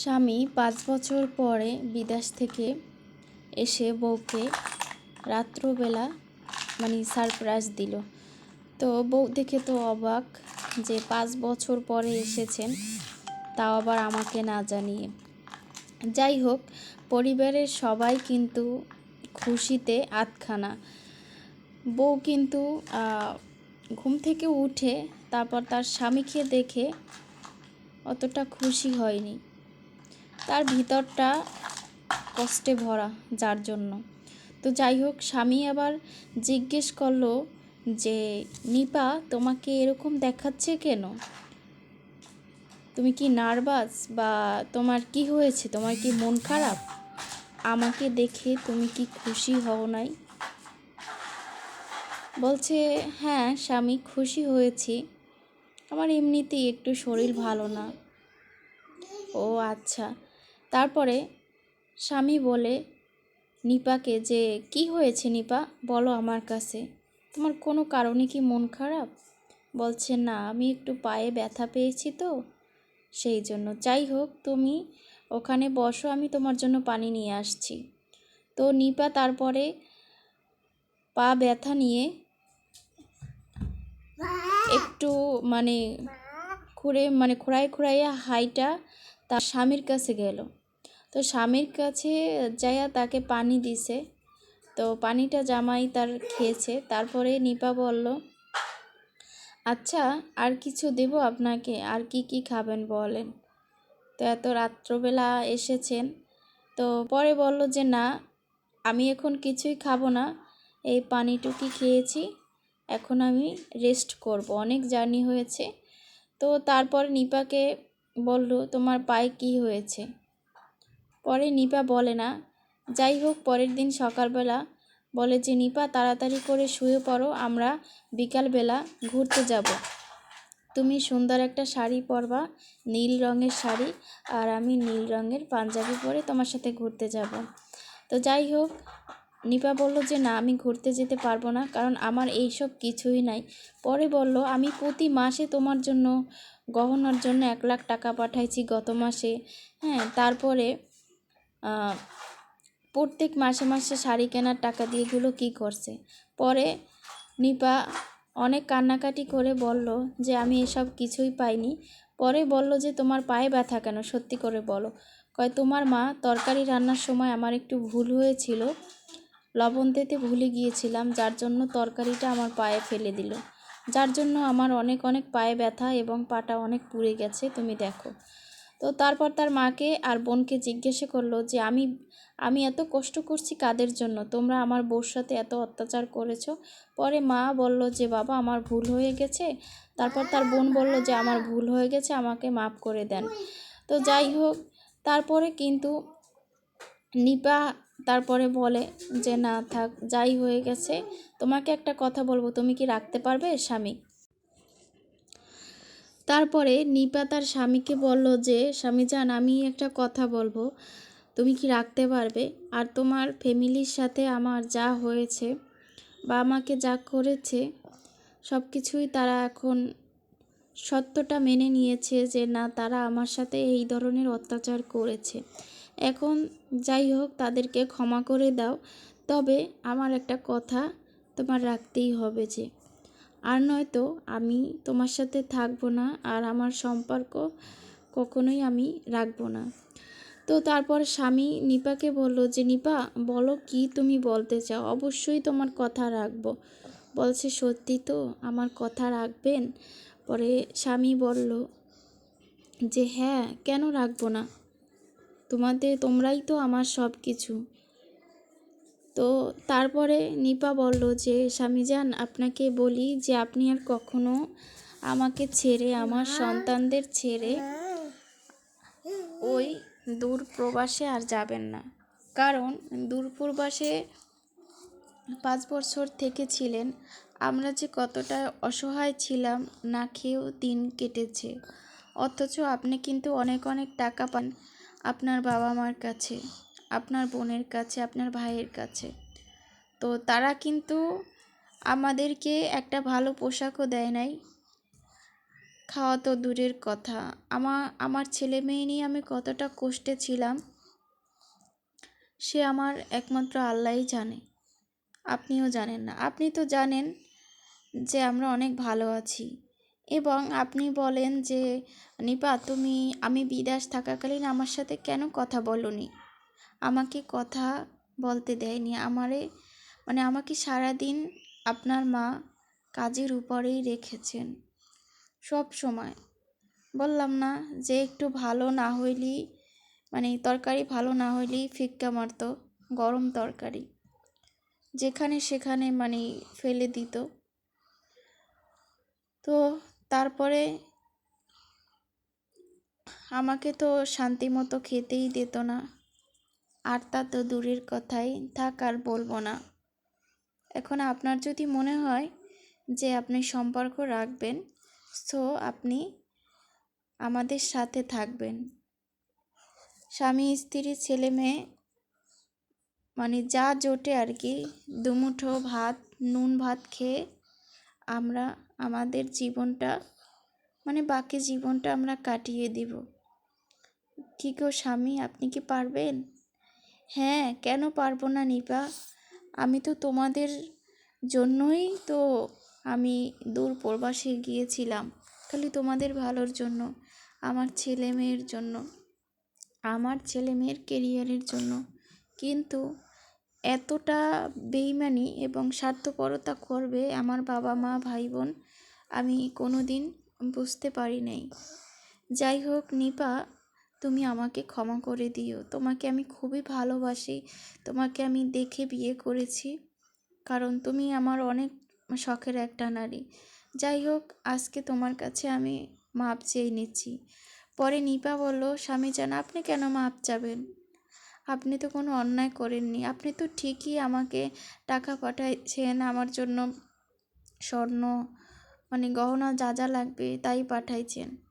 স্বামী পাঁচ বছর পরে বিদেশ থেকে এসে বউকে রাত্রবেলা মানে সারপ্রাইজ দিল। তো বউ দেখে তো অবাক যে পাঁচ বছর পরে এসেছেন, তাও আবার আমাকে না জানিয়ে। যাই হোক, পরিবারের সবাই কিন্তু খুশিতে আতখানা বউ কিন্তু ঘুম থেকে উঠে তারপর তার স্বামীকে দেখে অতটা খুশি হয়নি। তার ভিতরটা কষ্টে ভরা যার জন্য। তো যাই হোক, স্বামী আবার জিজ্ঞেস করল যে, নিপা, তোমাকে এরকম দেখাচ্ছে কেন? তুমি কি নার্ভাস? বা তোমার কি হয়েছে? তোমার কি মন খারাপ? আমাকে দেখে তুমি কি খুশি হও নাই? বলছে হ্যাঁ স্বামী, খুশি হয়েছি। আমার এমনিতেই একটু শরীর ভালো না। ও আচ্ছা। তারপরে স্বামী বলে, নিপাকে যে কি হয়েছে নিপা? বলো আমার কাছে। তোমার কোনো কারণে কি মন খারাপ? বলছে, না, আমি একটু পায়ে ব্যথা পেয়েছি তো, সেই জন্য। যাই হোক, তুমি ওখানে বসো, আমি তোমার জন্য পানি নিয়ে আসছি। তো নিপা তারপরে পা ব্যথা নিয়ে একটু মানে খুঁড়ে মানে খোঁড়াই খোঁড়াইয়া হাইটা তার স্বামীর কাছে গেল। তো স্বামীর কাছে যাইয়া তাকে পানি দিছে। তো পানিটা জামাই তার খেয়েছে। তারপরে নিপা বলল আচ্ছা আর কিছু দেব আপনাকে? আর কি কি খাবেন বলেন? তো এত রাত্রবেলা এসেছেন। তো পরে বলল যে, না, আমি এখন কিছুই খাব না। এই পানিটুকি খেয়েছি। এখন আমি রেস্ট করব। অনেক জার্নি হয়েছে। তো তারপর নিপাকে বলল, তোমার পায়ে কি হয়েছে? পরে নিপা বলে না। যাই হোক, পরের দিন সকালবেলা বলে যে, নিপা, তাড়াতাড়ি করে শুয়ে পড়ো, আমরা বিকালবেলা ঘুরতে যাব। তুমি সুন্দর একটা শাড়ি পরবা, নীল রঙের শাড়ি, আর আমি নীল রঙের পাঞ্জাবি পরে তোমার সাথে ঘুরতে যাব। তো যাই হোক, নিপা বলল যে, না, আমি ঘুরতে যেতে পারব না, কারণ আমার এইসব কিছুই নাই। পরে বলল, আমি প্রতি মাসে তোমার জন্য গহনার জন্য এক লাখ টাকা পাঠাইছি গত মাসে। হ্যাঁ তারপরে প্রত্যেক মাসে মাসে শাড়ি কেনার টাকা দিয়ে এগুলো কী করছে? পরে নিপা অনেক কান্নাকাটি করে বলল যে, আমি এসব কিছুই পাইনি। পরে বলল যে, তোমার পায়ে ব্যথা কেন? সত্যি করে বলো। কয়, তোমার মা তরকারি রান্নার সময় আমার একটু ভুল হয়েছিল। লবণ দিতে ভুলে গিয়েছিলাম, যার জন্য তরকারিটা আমার পায়ে ফেলে দিল। যার জন্য আমার অনেক অনেক পায়ে ব্যথা এবং পাটা অনেক পুড়ে গেছে। তুমি দেখো। তো তারপর তার মাকে আর বোনকে জিজ্ঞাসা করল যে, আমি আমি এত কষ্ট করছি কাদের জন্য? তোমরা আমার বউর সাথে এত অত্যাচার করেছ? পরে মা বলল যে, বাবা, আমার ভুল হয়ে গেছে। তারপর তার বোন বলল যে, আমার ভুল হয়ে গেছে, আমাকে মাফ করে দেন। তো যাই হোক, তারপরে কিন্তু নিপা তারপরে বলে যে, না, থাক, যাই হয়ে গেছে। তোমাকে একটা কথা বলব, তুমি কি রাখতে পারবে, স্বামী? তারপরে নিপা তার স্বামীকে বলল যে, স্বামী যান আমি একটা কথা বলব। তুমি কি রাখতে পারবে? আর তোমার ফ্যামিলির সাথে আমার যা হয়েছে বা আমাকে যা করেছে, সব কিছুই তারা এখন সত্যটা মেনে নিয়েছে যে, না, তারা আমার সাথে এই ধরনের অত্যাচার করেছে। এখন যাই হোক, তাদেরকে ক্ষমা করে দাও। তবে আমার একটা কথা তোমার রাখতেই হবে যে আর নয়তো আমি তোমার সাথে থাকব না আর আমার সম্পর্ক কখনোই আমি রাখব না। তো তারপর স্বামী নিপাকে বলল যে, নিপা, বলো কি তুমি বলতে চাও? অবশ্যই তোমার কথা রাখব। বলছে, সত্যি তো আমার কথা রাখবেন? পরে স্বামী বলল যে হ্যাঁ কেন রাখব না? তোমাদের, তোমরাই তো আমার সব কিছু তো তারপরে নিপা বলল যে, স্বামীজান, আপনাকে বলি যে, আপনি আর কখনো আমাকে ছেড়ে, আমার সন্তানদের ছেড়ে ওই দূর প্রবাসে আর যাবেন না। কারণ দূর প্রবাসে পাঁচ বছর থেকে ছিলেন আমরা যে কতটা অসহায় ছিলাম, না খেয়েও দিন কেটেছে। অথচ আপনি কিন্তু অনেক অনেক টাকা পান আপনার বাবা মার কাছে। আপনার বোনের কাছে, আপনার ভাইয়ের কাছে। তো তারা কিন্তু আমাদেরকে একটা ভালো পোশাকও দেয় নাই। খাওয়া তো দূরের কথা। আমার আমার ছেলে মেয়ে নিয়ে আমি কতটা কষ্টে ছিলাম, সে আমার একমাত্র আল্লাহই জানে। আপনিও জানেন না। আপনি তো জানেন যে আমরা অনেক ভালো আছি। এবং আপনি বলেন যে, নিপা, তুমি, আমি বিদেশ থাকাকালীন আমার সাথে কেন কথা বলনি? আমাকে কথা বলতে দেয়নি। আমারে মানে আমাকে সারাদিন আপনার মা কাজের উপরেই রেখেছেন। সব সময়। বললাম না যে একটু ভালো না হইলেই মানে তরকারি ভালো না হইলেই ফিক্কা মারতো, গরম তরকারি। যেখানে সেখানে মানে ফেলে দিত। তো তারপরে আমাকে তো শান্তি মতো খেতেই দিত না। আর তা তো দূরের কথাই, থাক আর বলব না। এখন আপনার যদি মনে হয় যে আপনি সম্পর্ক রাখবেন, সো আপনি আমাদের সাথে থাকবেন। স্বামী, স্ত্রী, ছেলে, মেয়ে মানে যা জোটে আর কি, দুমুঠো ভাত, নুন ভাত খেয়ে আমরা, আমাদের জীবনটা মানে বাকি জীবনটা আমরা কাটিয়ে দিব। কি গো স্বামী, আপনি কি পারবেন? হ্যাঁ কেন পারব না নিপা? আমি তো তোমাদের জন্যই তো আমি দূর প্রবাসে গিয়েছিলাম, খালি তোমাদের ভালোর জন্য, আমার ছেলে মেয়ের জন্য, আমার ছেলে মেয়ের কেরিয়ারের জন্য। কিন্তু এতটা বেইমানি এবং স্বার্থপরতা করবে আমার বাবা মা ভাই বোন আমি কোনো দিন বুঝতে পারি নাই। যাই হোক, নিপা তুমি আমাকে ক্ষমা করে দিও। তোমাকে আমি খুবই ভালোবাসি। তোমাকে আমি দেখে বিয়ে করেছি। কারণ তুমি আমার অনেক শখের একটা নারী। যাই হোক, আজকে তোমার কাছে আমি মাপ চেয়ে নিচ্ছি। পরে নিপা বলল, স্বামী জান, আপনি কেন মাপ চাবেন? আপনি তো কোনো অন্যায় করেননি। আপনি তো ঠিকই আমাকে টাকা পাঠাইছেন। আমার জন্য স্বর্ণ মানে গহনা যা যা লাগবে তাই পাঠাইছেন।